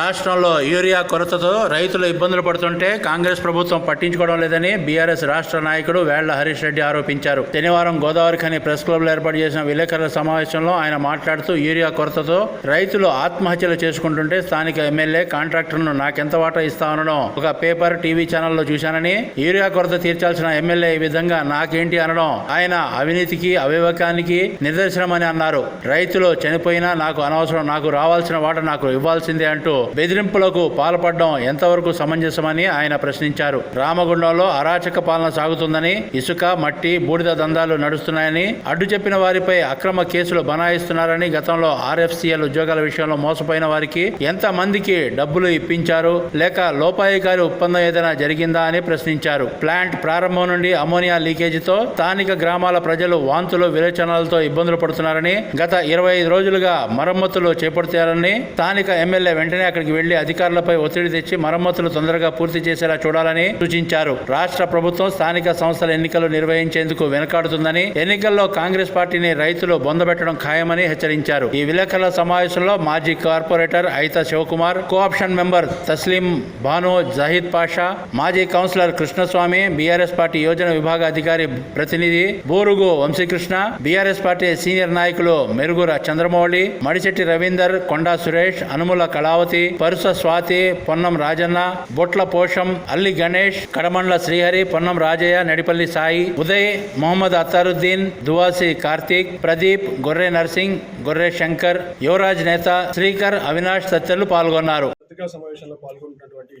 రాష్ట్రంలో యూరియా కొరతతో రైతులు ఇబ్బందులు పడుతుంటే కాంగ్రెస్ ప్రభుత్వం పట్టించుకోవడం లేదని బీఆర్ఎస్ రాష్ట్ర నాయకుడు వేళ్ళ హరీష్ రెడ్డి ఆరోపించారు. శనివారం గోదావరి ఖని ప్రెస్ క్లబ్లో ఏర్పాటు చేసిన విలేకరుల సమావేశంలో ఆయన మాట్లాడుతూ యూరియా కొరతతో రైతులు ఆత్మహత్యలు చేసుకుంటుంటే స్థానిక ఎమ్మెల్యే కాంట్రాక్టర్ను నాకెంత వాటా ఇస్తామనడం ఒక పేపర్ టీవీ ఛానల్లో చూశానని యూరియా కొరత తీర్చాల్సిన ఎమ్మెల్యే ఈ విధంగా నాకేంటి అనడం ఆయన అవినీతికి అవివేకానికి నిదర్శనమని అన్నారు. రైతులు చనిపోయినా నాకు అనవసరం నాకు రావాల్సిన వాట నాకు ఇవ్వాల్సిందే అంటూ బెదిరింపులకు పాల్పడడం ఎంతవరకు సమంజసమని ఆయన ప్రశ్నించారు. రామగుండంలో అరాచక పాలన సాగుతుందని ఇసుక మట్టి బూడిద దందాలు నడుస్తున్నాయని అడ్డు చెప్పిన వారిపై అక్రమ కేసులు బనాయిస్తున్నారని గతంలో ఆర్ఎఫ్సిఎల్ ఉద్యోగాల విషయంలో మోసపోయిన వారికి ఎంత మందికి డబ్బులు ఇప్పించారు? లేక లోపాయికారి ఒప్పందం ఏదైనా జరిగిందా అని ప్రశ్నించారు. ప్లాంట్ ప్రారంభం నుండి అమోనియా లీకేజీతో స్థానిక గ్రామాల ప్రజలు వాంతులు విరేచనాలతో ఇబ్బందులు పడుతున్నారని గత ఇరవై ఐదు రోజులుగా మరమ్మతులు చేపడతారని స్థానిక ఎమ్మెల్యే వెంటనే అక్కడికి వెళ్ళి అధికారులపై ఒత్తిడి తెచ్చి మరమ్మతులు తొందరగా పూర్తి చేసేలా చూడాలని సూచించారు. రాష్ట్ర ప్రభుత్వం స్థానిక సంస్థల ఎన్నికలు నిర్వహించేందుకు వెనకాడుతుందని ఎన్నికల్లో కాంగ్రెస్ పార్టీని రైతులు బొందబెట్టడం ఖాయమని హెచ్చరించారు. ఈ విలేకరుల సమావేశంలో మాజీ corporator Aitha Shivakumar cooption member Taslim Bhanu Zahid Pasha మాజీ కౌన్సిలర్ కృష్ణస్వామి బీఆర్ఎస్ పార్టీ యోజన విభాగ అధికారి ప్రతినిధి Borugu Vamshikrishna BRS party senior నాయకులు మెరుగుర చంద్రమౌళి మడిశెట్టి రవీందర్ కొండా సురేష్ అనుముల కళావతి పరుస స్వాతి పొన్నం రాజన్న బొట్ల పోషం అల్లి గణేష్ కడమండ్ల శ్రీహరి పొన్నం రాజయ్య నడిపల్లి సాయి ఉదయ్ మొహమ్మద్ అత్తారుద్దీన్ దువాసి కార్తీక్ ప్రదీప్ గొర్రె నర్సింగ్ గొర్రె శంకర్ యువరాజ్ నేత శ్రీకర్ అవినాష్ తదితరులు పాల్గొన్నారు. పత్రికా సమావేశంలో పాల్గొంటున్నటువంటి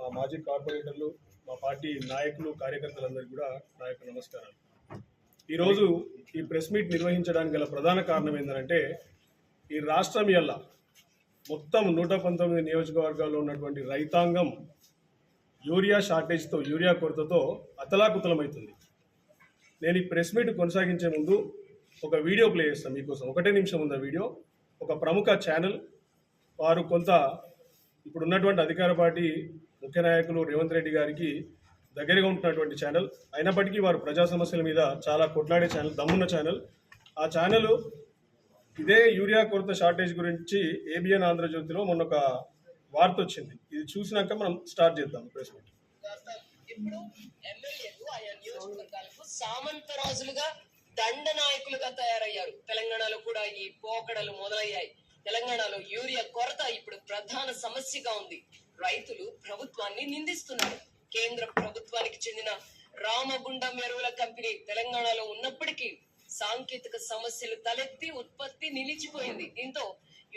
మా మాజీ కార్పొరేటర్లు మా పార్టీ నాయకులు కార్యకర్తలందరికీ కూడా నా యొక్క నమస్కారాలు. ఈరోజు ఈ ప్రెస్ మీట్ నిర్వహించడానికి గల ప్రధాన కారణం ఏంటంటే ఈ రాష్ట్రం వల్ల మొత్తం నూట పంతొమ్మిది నియోజకవర్గాల్లో ఉన్నటువంటి రైతాంగం యూరియా షార్టేజ్తో యూరియా కొరతతో అతలాకుతలమవుతుంది నేను ఈ ప్రెస్ మీట్ కొనసాగించే ముందు ఒక వీడియో ప్లే చేస్తాను మీకోసం. ఒకటే నిమిషం ఉంది వీడియో ఒక ప్రముఖ ఛానల్ వారు కొంత ఇప్పుడు ఉన్నటువంటి అధికార పార్టీ ముఖ్య నాయకులు రేవంత్ రెడ్డి గారికి దగ్గరగా ఉంటున్నటువంటి ఛానల్. అయినప్పటికీ వారు ప్రజా సమస్యల మీద చాలా కొట్లాడే ఛానల్ దమ్మున్న ఛానల్. ఆ ఛానల్ ఇదే యూరియా కొరత షార్టేజ్ గురించి ఏబిఎన్ ఆంధ్రజ్యోతిలో మొన్న ఒక వార్త వచ్చింది. ఇది చూసినాక మనం స్టార్ట్ చేద్దాం ప్రెస్ మీట్. ఇప్పుడు ఎమ్మెల్యేలు ఆయా నియోజకవర్గాలకు సామంత రాజులుగా దండ నాయకులుగా తయారయ్యారు. తెలంగాణలో కూడా ఈ పోకడలు మొదలయ్యాయి. తెలంగాణలో యూరియా కొరత ఇప్పుడు ప్రధాన సమస్యగా ఉంది. రైతులు ప్రభుత్వాన్ని నిందిస్తున్నారు. కేంద్ర ప్రభుత్వానికి చెందిన రామగుండం ఎరువుల కంపెనీ తెలంగాణలో ఉన్నప్పటికీ సాంకేతిక సమస్యలు తలెత్తి ఉత్పత్తి నిలిచిపోయింది. దీంతో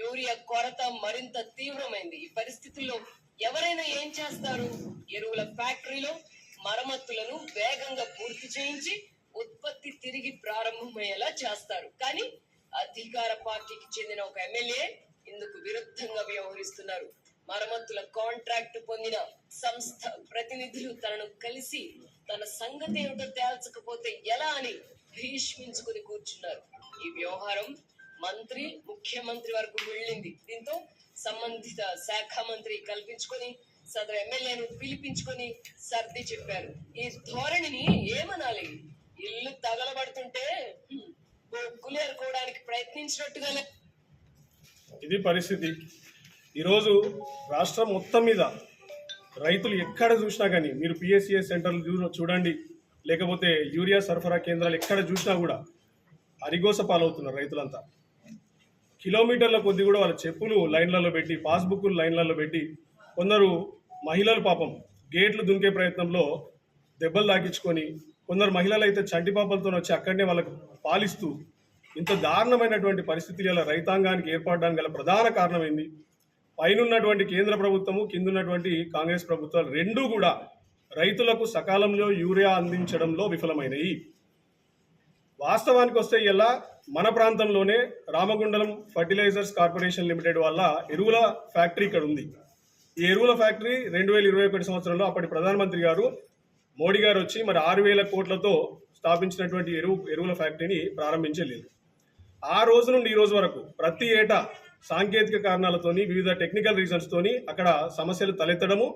యూరియా కొరత మరింత తీవ్రమైంది. ఈ పరిస్థితుల్లో ఎవరైనా ఏం చేస్తారు? ఎరువుల ఫ్యాక్టరీలో మరమ్మతులను వేగంగా పూర్తి చేయించి ఉత్పత్తి తిరిగి ప్రారంభమయ్యేలా చేస్తారు. కానీ అధికార పార్టీకి చెందిన ఒక ఎమ్మెల్యే ఇందుకు విరుద్ధంగా వ్యవహరిస్తున్నారు. మరమ్మతుల కాంట్రాక్ట్ పొందిన సంస్థ ప్రతినిధులు తనను కలిసి తన సంగతి ఏమిటో తేల్చకపోతే ఎలా అని భీష్మించుకుని కూర్చున్నారు. ఈ వ్యవహారం మంత్రి ముఖ్యమంత్రి వరకు వెళ్ళింది దీంతో సంబంధిత శాఖ మంత్రి కల్పించుకొని సదరు ఎమ్మెల్యేను పిలిపించుకొని సర్ది చెప్పారు. ఈ ధోరణిని ఏమనాలి? ఇల్లు తగలబడుతుంటే బొగ్గులు ఏరుకోవడానికి ప్రయత్నించినట్టుగానే ఇది పరిస్థితి. ఈరోజు రాష్ట్రం మొత్తం మీద రైతులు ఎక్కడ చూసినా కానీ మీరు పిఎస్సిఎస్ సెంటర్లు చూడండి. లేకపోతే యూరియా సరఫరా కేంద్రాలు ఎక్కడ చూసినా కూడా అరిగోస పాలవుతున్నారు రైతులంతా. కిలోమీటర్ల కొద్ది కూడా వాళ్ళ చెప్పులు లైన్లలో పెట్టి పాస్బుక్లు లైన్లలో పెట్టి కొందరు మహిళలు పాపం గేట్లు దుంకే ప్రయత్నంలో దెబ్బలు తాకించుకొని కొందరు మహిళలు అయితే చంటి పాపలతో వచ్చి అక్కడనే వాళ్ళకు పాలిస్తూ ఇంత దారుణమైనటువంటి పరిస్థితులు ఇలా రైతాంగానికి ఏర్పడడానికి గల ప్రధాన కారణం ఏంది? కేంద్ర ప్రభుత్వము కింద ఉన్నటువంటి కాంగ్రెస్ ప్రభుత్వాలు రెండూ కూడా రైతులకు సకాలంలో యూరియా అందించడంలో విఫలమైనవి వాస్తవానికి వస్తే ఇలా మన ప్రాంతంలోనే రామగుండలం ఫర్టిలైజర్స్ కార్పొరేషన్ లిమిటెడ్ వల్ల ఎరువుల ఫ్యాక్టరీ ఇక్కడ ఉంది ఈ ఎరువుల ఫ్యాక్టరీ రెండు వేల ఇరవై ఒకటి సంవత్సరంలో అప్పటి ప్రధానమంత్రి గారు మోడీ గారు వచ్చి మరి ఆరు వేల కోట్లతో స్థాపించినటువంటి ఎరువు ఎరువుల ఫ్యాక్టరీని ప్రారంభించలేదు. ఆ రోజు నుండి ఈ రోజు వరకు ప్రతి ఏటా సాంకేతిక కారణాలతోని వివిధ టెక్నికల్ రీజన్స్తోని అక్కడ సమస్యలు తలెత్తడము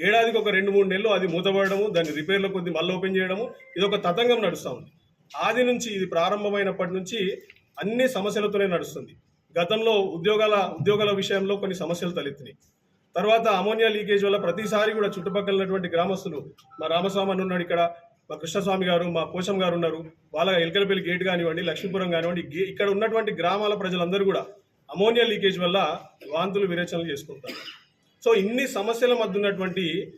ఏడాదికి ఒక రెండు మూడు నెలలు అది మూతపడము దాన్ని రిపేర్ల కొద్ది మళ్ళీ ఓపెన్ చేయడము ఇది ఒక తతంగం నడుస్తూ ఉంది. ఆది నుంచి ఇది ప్రారంభమైనప్పటి నుంచి అన్ని సమస్యలతోనే నడుస్తుంది. గతంలో ఉద్యోగాల ఉద్యోగాల విషయంలో కొన్ని సమస్యలు తలెత్తినాయి. తర్వాత అమోనియా లీకేజ్ వల్ల ప్రతిసారి కూడా చుట్టుపక్కల ఉన్నటువంటి గ్రామస్తులు మా రామస్వామి అని ఉన్నాడు ఇక్కడ మా కృష్ణస్వామి గారు మా పోషం గారు ఉన్నారు. వాళ్ళ ఎలకలపల్లి గేట్ కానివ్వండి లక్ష్మీపురం కానివ్వండి గే- ఇక్కడ ఉన్నటువంటి గ్రామాల ప్రజలందరూ కూడా అమోనియా లీకేజ్ వల్ల వాంతులు విరేచనలు చేసుకుంటారు సో ఇన్ని సమస్యల మధ్య ఉన్నటువంటి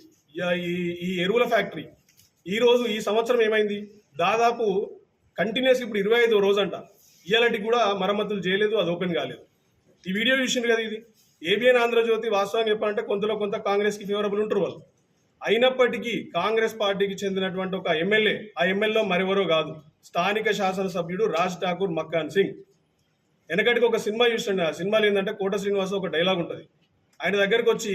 ఈ- ఈ ఎరువుల ఫ్యాక్టరీ ఈరోజు ఈ సంవత్సరం ఏమైంది? దాదాపు కంటిన్యూస్ ఇప్పుడు ఇరవై ఐదో రోజు అంట ఇలాంటి కూడా మరమ్మతులు చేయలేదు అది ఓపెన్ కాలేదు. ఈ వీడియో చూసింది కదా ఇది. ఏబిఎన్ ఆంధ్రజ్యోతి వాస్తవం చెప్పాలంటే కొంతలో కొంత కాంగ్రెస్కి ఫేవరబుల్ ఉంటారు వాళ్ళు. అయినప్పటికీ కాంగ్రెస్ పార్టీకి చెందినటువంటి ఒక ఎమ్మెల్యే ఆ ఎమ్మెల్యే మరెవరో కాదు. స్థానిక శాసనసభ్యుడు రాజ్ ఠాకూర్ మక్కాన్ సింగ్. వెనకటికి ఒక సినిమా చూస్తుండే ఆ సినిమాలు ఏంటంటే కోట శ్రీనివాస్ ఒక డైలాగ్ ఉంటుంది. ఆయన దగ్గరికి వచ్చి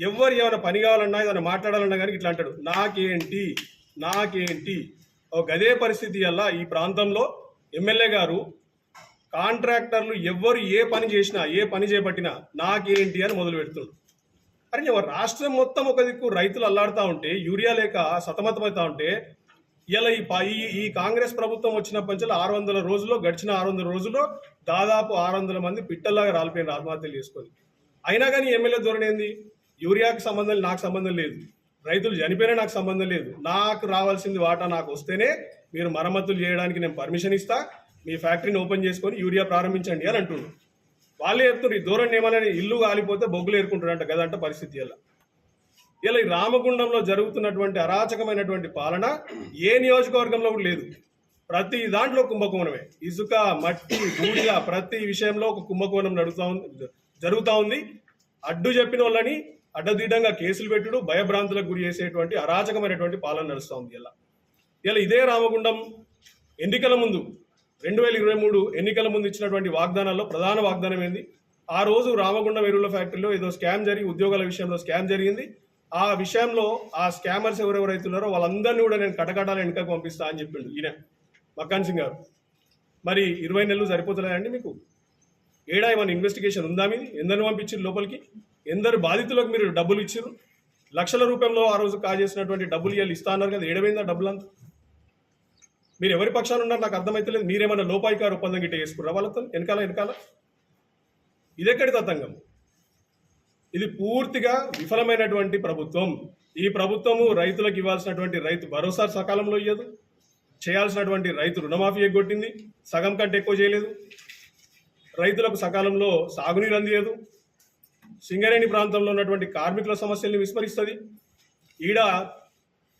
ఎవరు ఏమైనా పని కావాలన్నా ఏదైనా మాట్లాడాలన్నా కానీ ఇట్లా అంటాడు. నాకేంటి? నాకేంటి? ఒక గదే పరిస్థితి వల్ల ఈ ప్రాంతంలో ఎమ్మెల్యే గారు కాంట్రాక్టర్లు ఎవ్వరు ఏ పని చేసినా ఏ పని చేపట్టినా నాకేంటి అని మొదలు పెడుతున్నాడు. అరే రాష్ట్రం మొత్తం ఒక దిక్కు రైతులు అల్లాడుతూ ఉంటే యూరియా లేక సతమతమవుతా ఉంటే ఇలా ఈ ఈ ఈ కాంగ్రెస్ ప్రభుత్వం వచ్చినప్పటి నుంచి ఆరు వందల రోజుల్లో గడిచిన ఆరు వందల రోజుల్లో దాదాపు ఆరు వందల మంది పిట్టల్లాగా రాలిపోయిన ఆత్మహత్యలు చేసుకొని. అయినా కానీ ఎమ్మెల్యే ధోరణి ఏంది? యూరియాకు సంబంధం నాకు సంబంధం లేదు. రైతులు చనిపోయినా నాకు సంబంధం లేదు. నాకు రావాల్సింది వాటా నాకు వస్తేనే మీరు మరమ్మతులు చేయడానికి నేను పర్మిషన్ ఇస్తా మీ ఫ్యాక్టరీని ఓపెన్ చేసుకొని యూరియా ప్రారంభించండి అని అంటున్నారు. వాళ్ళే చెప్తున్నారు ఈ ధోరణి ఏమైనా ఇల్లు కాలిపోతే బొగ్గులు ఏరుకుంటారంట కదంట పరిస్థితి ఇలా ఇలా ఈ రామగుండంలో జరుగుతున్నటువంటి అరాచకమైనటువంటి పాలన ఏ నియోజకవర్గంలో కూడా లేదు. ప్రతి దాంట్లో కుంభకోణమే. ఇసుక మట్టి బూడిద ప్రతి విషయంలో ఒక కుంభకోణం నడుస్తూ ఉంది. జరుగుతూ ఉంది. అడ్డు చెప్పిన వాళ్ళని అడ్డదిడ్డంగా కేసులు పెట్టుడు భయభ్రాంతులకు గురి చేసేటువంటి అరాచకమైనటువంటి పాలన నడుస్తూ ఉంది ఇలా. ఇలా ఇదే రామగుండం ఎన్నికల ముందు రెండు వేల ఇరవై మూడు ఎన్నికల ముందు ఇచ్చినటువంటి వాగ్దానాల్లో ప్రధాన వాగ్దానం ఏంది? ఆ రోజు రామగుండం ఎరువుల ఫ్యాక్టరీలో ఏదో స్కామ్ జరిగి ఉద్యోగాల విషయంలో స్కామ్ జరిగింది. ఆ విషయంలో ఆ స్కామర్స్ ఎవరెవరు ఉన్నారో వాళ్ళందరినీ కూడా నేను కటకటాల వెనుకకు పంపిస్తా అని చెప్పిండు ఈయన. మక్కాన్ సింగ్ గారు. మరి ఇరవై నెలలు సరిపోతున్నాయండి మీకు? ఏడా ఏమైనా ఇన్వెస్టిగేషన్ ఉందా మీది? ఎందరిని పంపించారు లోపలికి? ఎందరు బాధితులకు మీరు డబ్బులు ఇచ్చారు లక్షల రూపాయల్లో ఆ రోజు కాజేసినటువంటి డబ్బులు ఇవ్వాలి ఇస్తా అన్నారు కదా ఏడమైందా డబ్బులంతా? మీరు ఎవరి పక్షాన ఉన్నారు? నాకు అర్థమైతలేదు. మీరేమైనా లోపాయికారు ఒప్పందం గిట్ట చేసుకుర్రా వాళ్ళతో? వెనకాల వెనకాల? ఇదెక్కడి తతంగం ఇది పూర్తిగా విఫలమైనటువంటి ప్రభుత్వం. ఈ ప్రభుత్వము రైతులకు ఇవ్వాల్సినటువంటి రైతు భరోసా సకాలంలో ఇవ్వదు చేయాల్సినటువంటి రైతు రుణమాఫీ ఎగ్గొట్టింది. సగం కంటే ఎక్కువ చేయలేదు. రైతులకు సకాలంలో సాగునీరు అందియదు సింగరేణి ప్రాంతంలో ఉన్నటువంటి కార్మికుల సమస్యల్ని విస్మరిస్తుంది. ఈడ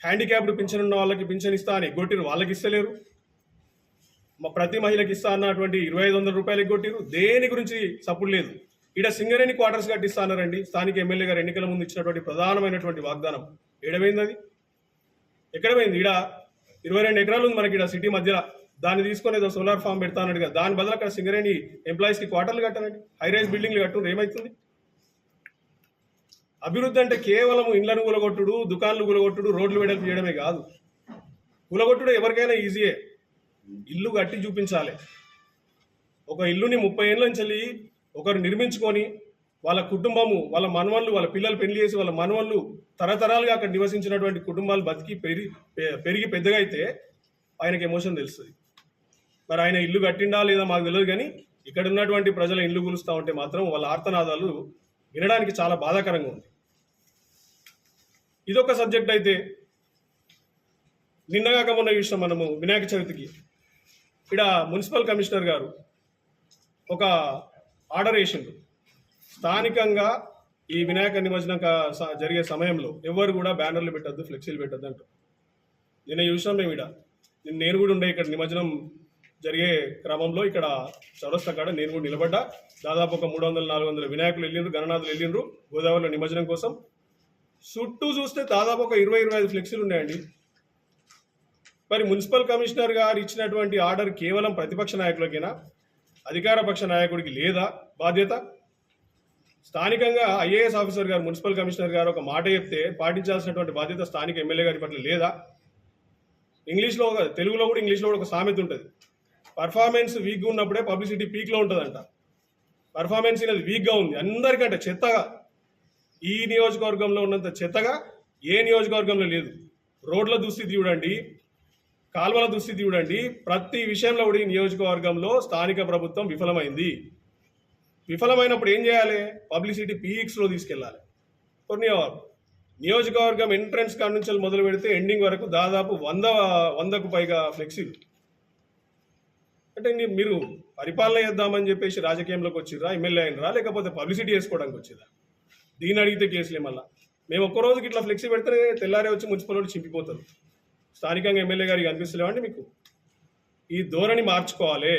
హ్యాండిక్యాప్డ్ పింఛన్ ఉన్న వాళ్ళకి పింఛన్ ఇస్తా అని ఎగ్గొట్టిరు వాళ్ళకి ఇస్తలేరు. మా ప్రతి మహిళకి ఇస్తా అన్నటువంటి ఇరవై ఐదు వందల రూపాయలు ఎగ్గొట్టిరు దేని గురించి సప్పుడు లేదు. ఈడ సింగరేణి క్వార్టర్స్ కట్టిస్తానారండి స్థానిక ఎమ్మెల్యే గారు ఎన్నికల ముందు ఇచ్చినటువంటి ప్రధానమైనటువంటి వాగ్దానం ఏడమైంది అది? ఎక్కడ పోయింది? ఈడ ఇరవై రెండు ఎకరాలు ఉంది మనకి ఈడ సిటీ మధ్యలో. దాన్ని తీసుకొని ఏదో సోలార్ ఫామ్ పెడతా కదా దాని బదులు అక్కడ సింగరేణి ఎంప్లాయీస్కి క్వార్టర్లు కట్టారండి హై రైజ్ బిల్డింగ్లు కట్టడం ఏమవుతుంది అభివృద్ధి అంటే కేవలం ఇండ్లను కూలగొట్టుడు దుకాన్లు కూలగొట్టుడు రోడ్లు వెడల్పు చేయడమే కాదు. కూలగొట్టుడు ఎవరికైనా ఈజీయే ఇల్లు కట్టి చూపించాలి. ఒక ఇల్లుని ముప్పై ఏళ్ళ నుంచి వెళ్ళి ఒకరు నిర్మించుకొని వాళ్ళ కుటుంబము వాళ్ళ మనవళ్ళు వాళ్ళ పిల్లలు పెళ్ళి చేసి వాళ్ళ మనవళ్ళు తరతరాలుగా అక్కడ నివసించినటువంటి కుటుంబాలు బతికి పెరిగి పెరిగి పెద్దగా అయితే ఆయనకి ఎమోషన్ తెలుస్తుంది. మరి ఆయన ఇల్లు కట్టిండా లేదా మాకు తెలియదు కానీ ఇక్కడ ఉన్నటువంటి ప్రజల ఇల్లు గులుస్తూ ఉంటే మాత్రం వాళ్ళ ఆర్తనాదాలు వినడానికి చాలా బాధాకరంగా ఉంది. ఇదొక సబ్జెక్ట్ అయితే నిన్నగాక మొన్న చూసినాం మనము వినాయక చవితికి. ఇక్కడ మున్సిపల్ కమిషనర్ గారు ఒక ఆర్డర్ వేసిండు. స్థానికంగా ఈ వినాయక నిమజ్జనం జరిగే సమయంలో ఎవరు కూడా బ్యానర్లు పెట్టద్దు ఫ్లెక్సీలు పెట్టద్దు అంటారు. నిన్న చూసినాం మేము ఇక్కడ. నేను కూడా ఉండే ఇక్కడ నిమజ్జనం జరిగే క్రమంలో ఇక్కడ చౌరస్తా కాడ నేను కూడా నిలబడ్డా. దాదాపు ఒక మూడు వందల నాలుగు వందల వినాయకులు వెళ్ళిండ్రు గణనాథులు వెళ్ళిండ్రు గోదావరిలో నిమజ్జనం కోసం. చుట్టూ చూస్తే దాదాపు ఒక ఇరవై ఇరవై ఐదు ఫ్లెక్సీలు ఉన్నాయండి. మరి మున్సిపల్ కమిషనర్ గారు ఇచ్చినటువంటి ఆర్డర్ కేవలం ప్రతిపక్ష నాయకులకేనా? అధికార పక్ష నాయకుడికి లేదా? బాధ్యత? స్థానికంగా ఐఏఎస్ ఆఫీసర్ గారు మున్సిపల్ కమిషనర్ గారు ఒక మాట చెప్తే పాటించాల్సినటువంటి బాధ్యత స్థానిక ఎమ్మెల్యే గారి పట్ల లేదా? ఇంగ్లీష్లో ఒక తెలుగులో కూడా ఇంగ్లీష్లో కూడా ఒక సామెత ఉంటుంది. పర్ఫార్మెన్స్ వీక్గా ఉన్నప్పుడే పబ్లిసిటీ పీక్లో ఉంటుందంట. పర్ఫార్మెన్స్ అనేది వీక్గా ఉంది. అందరికంటే చెత్తగా. ఈ నియోజకవర్గంలో ఉన్నంత చెత్తగా ఏ నియోజకవర్గంలో లేదు. రోడ్ల దుస్థితి చూడండి కాల్వల దుస్థితి చూడండి ప్రతి విషయంలో కూడా ఈ నియోజకవర్గంలో స్థానిక ప్రభుత్వం విఫలమైంది. విఫలమైనప్పుడు ఏం చేయాలి? పబ్లిసిటీ పీక్స్లో తీసుకెళ్ళాలి. కొన్ని నియోజకవర్గం ఎంట్రన్స్ కాడ నుంచి మొదలు పెడితే ఎండింగ్ వరకు దాదాపు వంద వందకు పైగా ఫ్లెక్సిబుల్ అంటే మీరు పరిపాలన చేద్దామని చెప్పేసి రాజకీయంలోకి వచ్చిరా ఎమ్మెల్యే అయినరా లేకపోతే పబ్లిసిటీ చేసుకోవడానికి వచ్చిరా దీన్ని అడిగితే కేసులే మళ్ళా. మేము ఒక్క రోజుకి ఇట్లా ఫ్లెక్సీ పెడితే తెల్లారే వచ్చి మున్సిపల్ వాళ్ళు చింపిపోతారు. స్థానికంగా ఎమ్మెల్యే గారికి అనిపిస్తలేవండి మీకు? ఈ ధోరణి మార్చుకోవాలి.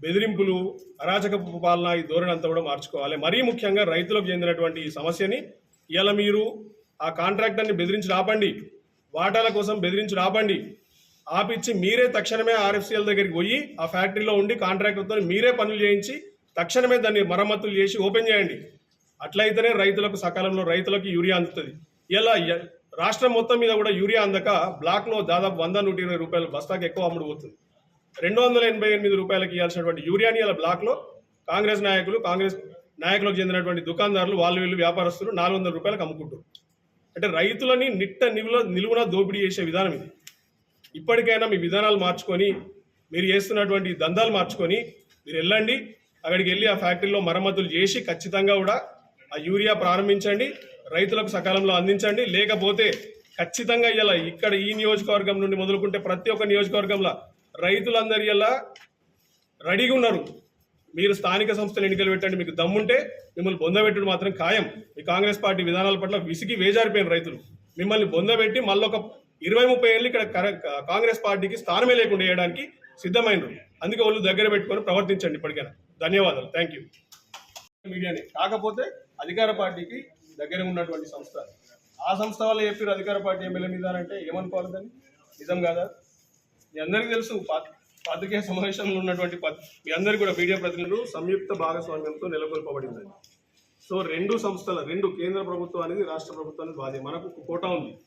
బెదిరింపులు అరాచక పాలన ఈ ధోరణి అంతా కూడా మార్చుకోవాలి. మరీ ముఖ్యంగా రైతులకు చెందినటువంటి ఈ సమస్యని ఇలా మీరు ఆ కాంట్రాక్టర్ని బెదిరించి రాపండి వాటాల కోసం బెదిరించి రాపండి ఆపిచ్చి మీరే తక్షణమే ఆర్ఎఫ్సిఎల్ దగ్గరికి పోయి ఆ ఫ్యాక్టరీలో ఉండి కాంట్రాక్టర్తో మీరే పనులు చేయించి తక్షణమే దాన్ని మరమ్మతులు చేసి ఓపెన్ చేయండి. అట్లయితేనే రైతులకు సకాలంలో రైతులకు యూరియా అందుతుంది. ఇలా రాష్ట్రం మొత్తం మీద కూడా యూరియా అందక బ్లాక్లో దాదాపు వంద నూట ఇరవై రూపాయలు బస్తాకి ఎక్కువ అమ్ముడు పోతుంది. రెండు వందల ఎనభై ఎనిమిది రూపాయలకి ఇవ్వాల్సినటువంటి యూరియాని ఇలా బ్లాక్లో కాంగ్రెస్ నాయకులు కాంగ్రెస్ నాయకులకు చెందినటువంటి దుకాణదారులు వాళ్ళు వీళ్ళు వ్యాపారస్తులు నాలుగు వందల రూపాయలకు అమ్ముకుంటారు అంటే రైతులని నిట్ట నిలువ నిలువున దోపిడీ చేసే విధానం ఇది. ఇప్పటికైనా మీ విధానాలు మార్చుకొని మీరు చేస్తున్నటువంటి దందాలు మార్చుకొని మీరు వెళ్ళండి. అక్కడికి వెళ్ళి ఆ ఫ్యాక్టరీలో మరమ్మతులు చేసి ఖచ్చితంగా కూడా ఆ యూరియా ప్రారంభించండి. రైతులకు సకాలంలో అందించండి. లేకపోతే ఖచ్చితంగా ఇలా ఇక్కడ ఈ నియోజకవర్గం నుండి మొదలుకుంటే ప్రతి ఒక్క నియోజకవర్గంలో రైతులందరి ఇలా రెడీగా ఉన్నారు. మీరు స్థానిక సంస్థలు ఎన్నికలు పెట్టండి. మీకు దమ్ముంటే మిమ్మల్ని బొందబెట్టుడు మాత్రం ఖాయం. మీ కాంగ్రెస్ పార్టీ విధానాల పట్ల విసిగి వేజారిపోయిన రైతులు. మిమ్మల్ని బొందబెట్టి మళ్ళీ ఒక ఇరవై ముప్పై ఏళ్ళు ఇక్కడ కాంగ్రెస్ పార్టీకి స్థానమే లేకుండా చేయడానికి సిద్ధమైనరు అందుకే వాళ్ళు దగ్గర పెట్టుకొని ప్రవర్తించండి ఇప్పటికైనా. ధన్యవాదాలు. థ్యాంక్ యూ మీడియానే. కాకపోతే అధికార పార్టీకి దగ్గర ఉన్నటువంటి సంస్థ. ఆ సంస్థ వల్ల చెప్పారు అధికార పార్టీ ఎమ్మెల్యే మీద అంటే ఏమనుకోవాలి దాన్ని నిజం కాదా? మీ అందరికీ తెలుసు పా- పాత్రికేయ సమావేశంలో ఉన్నటువంటి మీ అందరికీ కూడా మీడియా ప్రతినిధులు సంయుక్త భాగస్వామ్యంతో నెలకొల్పబడింది సో రెండు సంస్థల రెండు కేంద్ర ప్రభుత్వం అనేది రాష్ట్ర ప్రభుత్వానికి బాధ్యత మనకు కోట కోటా ఉంది.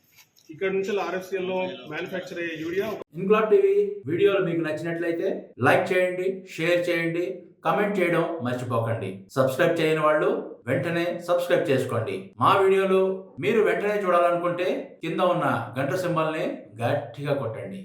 ఇక్కడ నుంచి ఆర్ఎఫ్సిఎల్లో మ్యానుఫ్యాక్చర్ అయ్యే యూరియా ఇంక్లాబ్ టీవీ వీడియోలు మీకు నచ్చినట్లయితే లైక్ చేయండి షేర్ చేయండి కమెంట్ చేయడం మర్చిపోకండి. సబ్స్క్రైబ్ చేయని వాళ్ళు వెంటనే సబ్స్క్రైబ్ చేసుకోండి. మా వీడియోలు మీరు వెంటనే చూడాలనుకుంటే కింద ఉన్న గంట సింబల్ని గట్టిగా కొట్టండి.